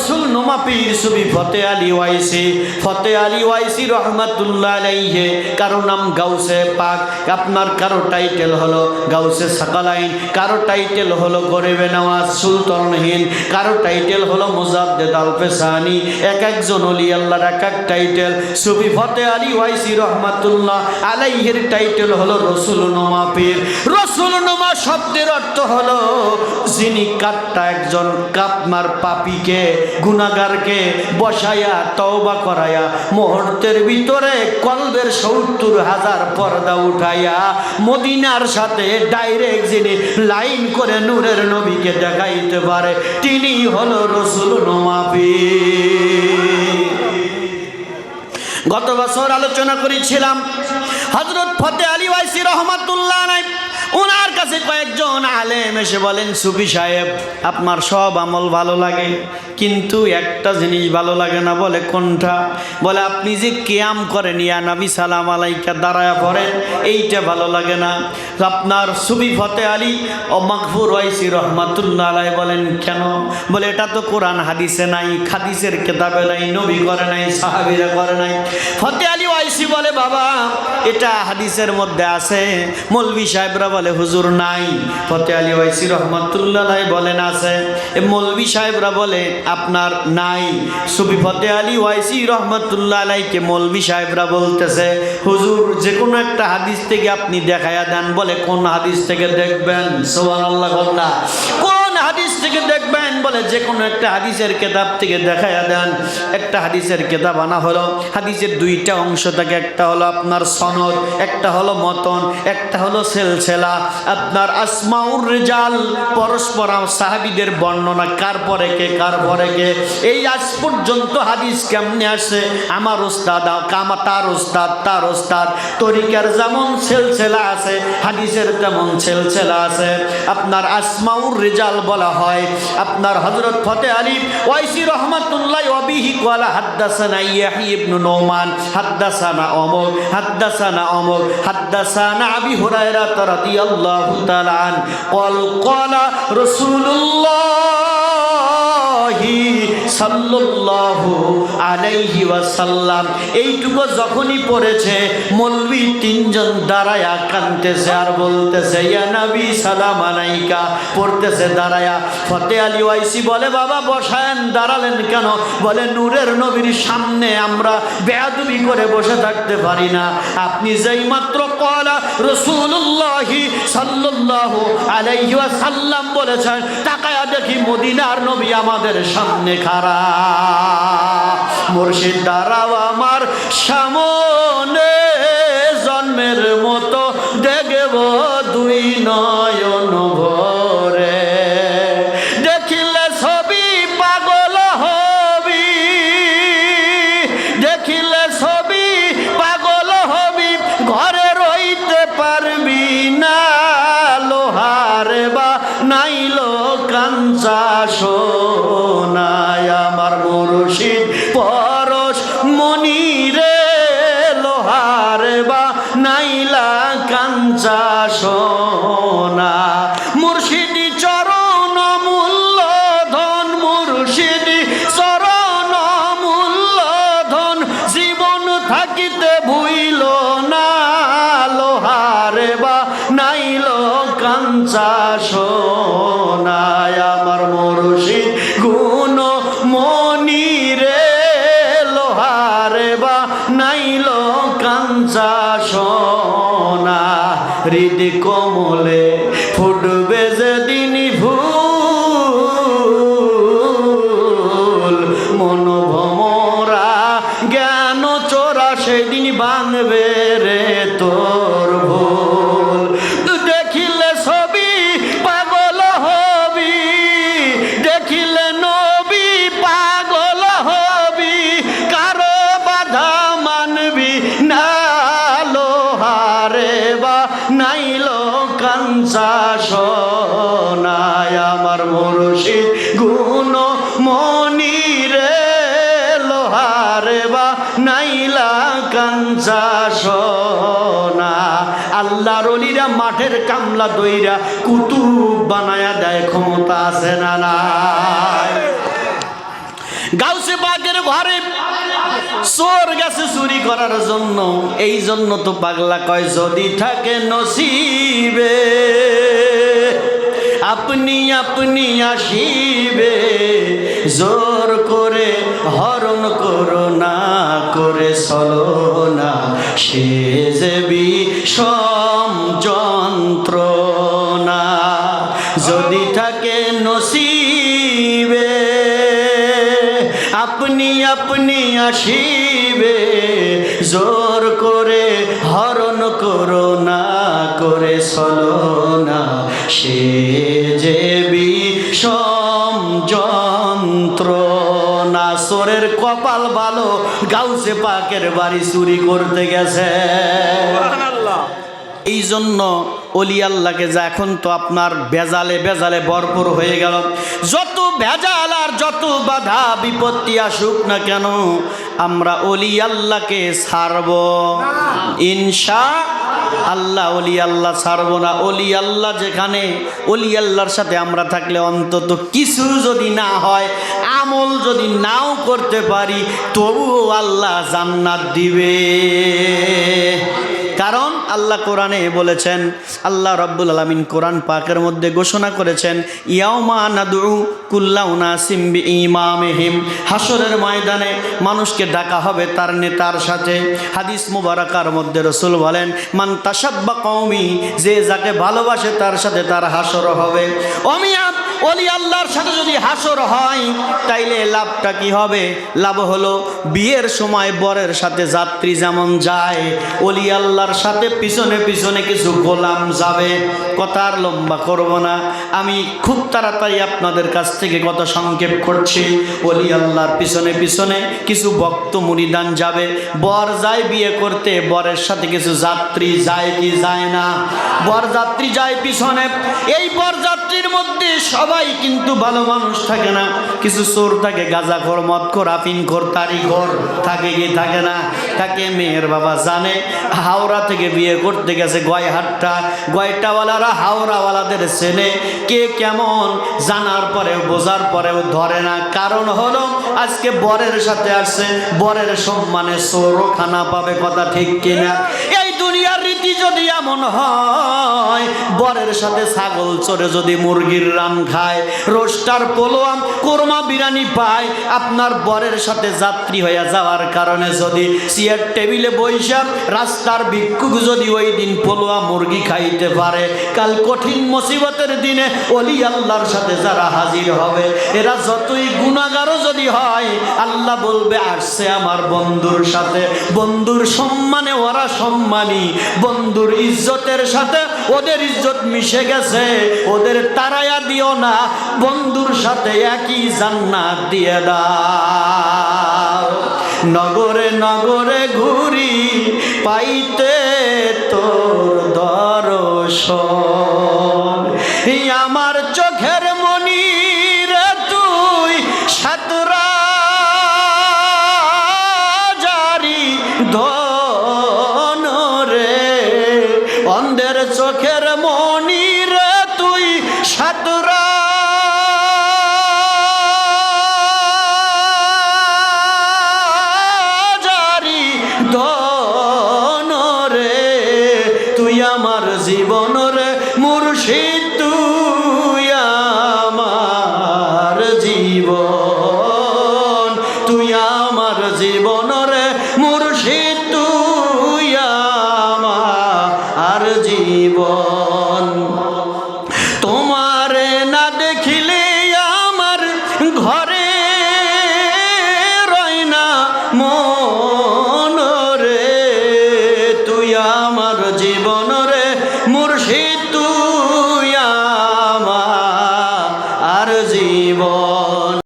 রসুল নোমা পীর সুবি ফতে আলী ওয়াইসি, ফতে আলী ওয়াইসি আলাইহে। কারও নাম গাউসে পাক, আপনার কারও টাইটেল হলো গাউসে সাকালাইন, কারও টাইটেল হলো গরিবে নওয়াজ সুলতানহীন, কারও টাইটেল হলো মুজাদ্দেদ আল পেসানি এক একজন অলি আল্লাহর এক এক টাইটেল। সুবি ফতে আলী ওয়াইসি রহমাতুল্লাহ আলাইহের টাইটেল হলো রসুল নোমা পীর রসুল নোমা শব্দের অর্থ হলো যিনি কাটটা একজন কাপমার পাপিকে গুনাগারকে বসাইয়া, তওবা করাইয়া, মুহূর্তের ভিতরে কলবের সত্তর হাজার পর্দা উঠাইয়া, মদিনার সাথে ডাইরেক্ট যিনি লাইন করে নূরের নবীকে দেখাইতে পারে, তিনি হলো রসুল নোমাপি গত বছর আলোচনা করেছিলাম হজরত ফতে আলী ওয়াইসি রহমাতুল্লাহ ওনার কাছে কয়েকজন আলেম এসে বলেন, সুফি সাহেব, আপনার সব আমল ভালো লাগে, কিন্তু একটা জিনিস ভালো লাগে না বলে কোনটা? বলে, আপনি যে কেয়াম করেন, ইয়া নবী সালাম আলাইকা, দাঁড়ায় পড়েন, এইটা ভালো লাগে না। আপনার সুবি ফতে আলী ও মাকফুর ওয়াইসি রহমাতুল্লাহ আলাই বলেন, কেন? বলে, এটা তো কোরআন হাদিসে নাই, খাদিসের কেতাবে নাই, নবী করে নাই, সাহাবিরা করে নাই। ফতে আলী বলে, বাবা, এটা হাদিসের মধ্যে আছে। মৌলভী সাহেবরা বলে, হুজুর নাই। ফতে আলী ওয়াইসি রহমতুল্লাহ বলেন, আছে। মৌলভী সাহেবরা বলে, আপনার নাই। সুবি ফতে আলী ওয়াইসি রহমতুল্লাহ আলাইকে মৌলভী সাহেবরা বলতেছে, হুজুর যে কোনো একটা হাদিস থেকে আপনি দেখায়া দেন। বলে, কোন হাদিস থেকে দেখবেন? সোহান আল্লাহ কোন হাদিস থেকে দেখবেন বলে যে কোনো একটা হাদিসের কেতাব থেকে দেখায়া দেন। একটা হাদিসের কেতাব আনা হলো। হাদিসের দুইটা অংশ থাকে। একটা হলো আপনার সনদ, একটা হলো মতন, একটা হলো সেলসেলা। আপনার আসমাউর রেজাল, পরস্পর সাহাবিদের বর্ণনা, কার পরে কে, কার পরে কে। এই আজ পর্যন্ত হাদিস কেমনে আসে? আমার ওস্তাদ কামা তার ওস্তাদ তার ওস্তাদ। তরিকার যেমন সেলসেলা আছে, হাদিসের তেমন সেলসেলা আছে। আপনার আসমাউর রেজাল বলা বলা হয়। আপনার হজরত ফতে আলী ওয়াইসি রহমাতুল্লাহ অবিহি কলা হাদ্দাসানা ইয়াহি ইবনু নোমান হাদ্দাসানা অমর হাদ্দাসানা অমর, হাদ্দাসানা আবি হুরায়রা তরাদি আল্লাহ তালান কল কলা রসুল্লাহ সাল্লু আলাইহি এইটুকু যখনই পড়েছে, মলবি তিনজন দাঁড়ায়া কানতেছে আর বলতেছে, ইয়া নবী, সালাম আলাইকা। পড়তেছে দাঁড়ায়া। ফতে আলী ওয়াইসি বলে, বাবা, বসায়ন, দাঁড়ালেন কেন? বলে, নূরের নবীর সামনে আমরা বেয়াদুবি করে বসে থাকতে পারি না। আপনি যেই মাত্র কলা রসুল্লাহি সাল্লাহ আলাইহি সাল্লাম বলেছেন, তাকায়া দেখি মদিনার নবী আমাদের সামনে খা খাড়া মুর্শিদ দ্বারাও আমার সামনে জন্মের মতো দেখব দুই নয়ন সোনা মুর্শিদি চরণ মূল্য ধন, মুর্শিদি চরণ মূল্য ধন। জীবন থাকিতে ভুইল না, লোহারে বা নাইল কাঞ্চা সোনায় আমার মুর্শিদ গুণ হৃদ কমলে ফুটবে যেদিন বা নাইলা কাঞ্চা সোনা। আল্লাহর অলিরা মাঠের কামলা দইরা কুতুব বানায়া দেয়, ক্ষমতা আছে না গাউসে বাগের ঘরে চোর গেছে চুরি করার জন্য, এই জন্য তো পাগলা কয়, যদি থাকে নসিবে। আপনি আপনি আসিবে, জোর করে হরণ করো না, করে চলো না। সে যে বিষম যন্ত্রণা যদি থাকে নসিবে, আপনি আপনি আসিবে, জোর করে হরণ করো করে চলো না সে যে বিষম যন্ত্রণা। সোরের কপাল ভালো গাউসে পাকের বাড়ি চুরি করতে গেছে। এই জন্য অলি আল্লাহকে যা এখন তো আপনার বেজালে বেজালে ভরপুর হয়ে গেল। যত ভেজাল আর যত বাধা বিপত্তি আসুক না কেন আমরা অলি আল্লাহকে ছাড়ব। ইনশা আল্লাহ, অলি আল্লাহ ছাড়বো না। অলি আল্লাহ যেখানে, অলি আল্লাহর সাথে আমরা থাকলে অন্তত কিছু যদি না হয়, আমল যদি নাও করতে পারি, তবুও আল্লাহ জান্নাত দিবে। কারণ আল্লাহ কোরআনে বলেছেন, আল্লাহ রব্বুল আলমিন কোরআন পাকের মধ্যে ঘোষণা করেছেন, ইয়াউমা নাদু কুল্লাউনা সিম্বি ইমামেহিম হাসরের ময়দানে মানুষকে ডাকা হবে তার নেতার সাথে। হাদিস মুবারাকার মধ্যে রসুল বলেন, মান তাসাব্বা কৌমি যে যাকে ভালোবাসে তার সাথে তার হাসর হবে। অমিয়া অলি আল্লাহর সাথে যদি হাসর হয়, তাইলে লাভটা কি হবে? লাভ হলো বিয়ের সময় বরের সাথে যাত্রী যেমন যায় অলি আল্লাহর সাথে পিছনে পিছনে কিছু গোলাম যাবে। কথা আর লম্বা করব না। আমি খুব তাড়াতাড়ি আপনাদের কাছ থেকে কত সংক্ষেপ করছি। অলি আল্লাহর পিছনে পিছনে কিছু ভক্ত মুরিদান যাবে। বর যায় বিয়ে করতে, বরের সাথে কিছু যাত্রী যায় কি যায় না? বর যাত্রী যায় পিছনে। এই বর যাত্রীর মধ্যে সবাই কিন্তু ভালো মানুষ থাকে না। কিছু চোর থাকে, গাঁজা ঘর মদ ঘর আফিন ঘর তারি ঘর থাকে কি থাকে না? তাকে মেয়ের বাবা জানে। হাওড়া থেকে বিয়ে করতে গেছে গয়হাট্টা। গয়টাওয়ালারা হাওড়াওয়ালাদের ছেলে কে কেমন জানার পরেও, বোঝার পরেও ধরে না। কারণ হলো, আজকে বরের সাথে আসছে, বরের সম্মানে চোরও খানা পাবে কথা ঠিক কিনা। এই দুনিয়ার রীতি যদি এমন হয়, বরের সাথে ছাগল চড়ে যদি মুরগির রান খায়, রোস্টার, পোলোয়াম, কোরমা, বিরিয়ানি পায়, আপনার বরের সাথে যাত্রী হয়ে যাওয়ার কারণে যদি চেয়ার টেবিলে বৈশাখ রাস্তার ভিক্ষুক যদি ওই দিন পোলোয়া মুরগি খাইতে পারে, কাল কঠিন মুসিবতের দিনে অলি আল্লাহর সাথে যারা হাজির হবে, এরা যতই গুণাগারও যদি হয় আল্লাহ বলবে, আসছে আমার বন্ধুর সাথে। বন্ধুর সম্মানে ওরা সম্মানী। বন্ধুর ইজ্জতের সাথে ওদের ইজ্জত মিশে গেছে। ওদের তারায়া দিও না। বন্ধুর সাথে একই জান্নাত দিয়ে দাও। নগরে নগরে ঘুরি, পাইতে তোর দর্শন। আমার চোখের অন্ধের চোখের মনি রে তুই সাতরা। আমার জীবন রে মুর্শিদ দেখিলে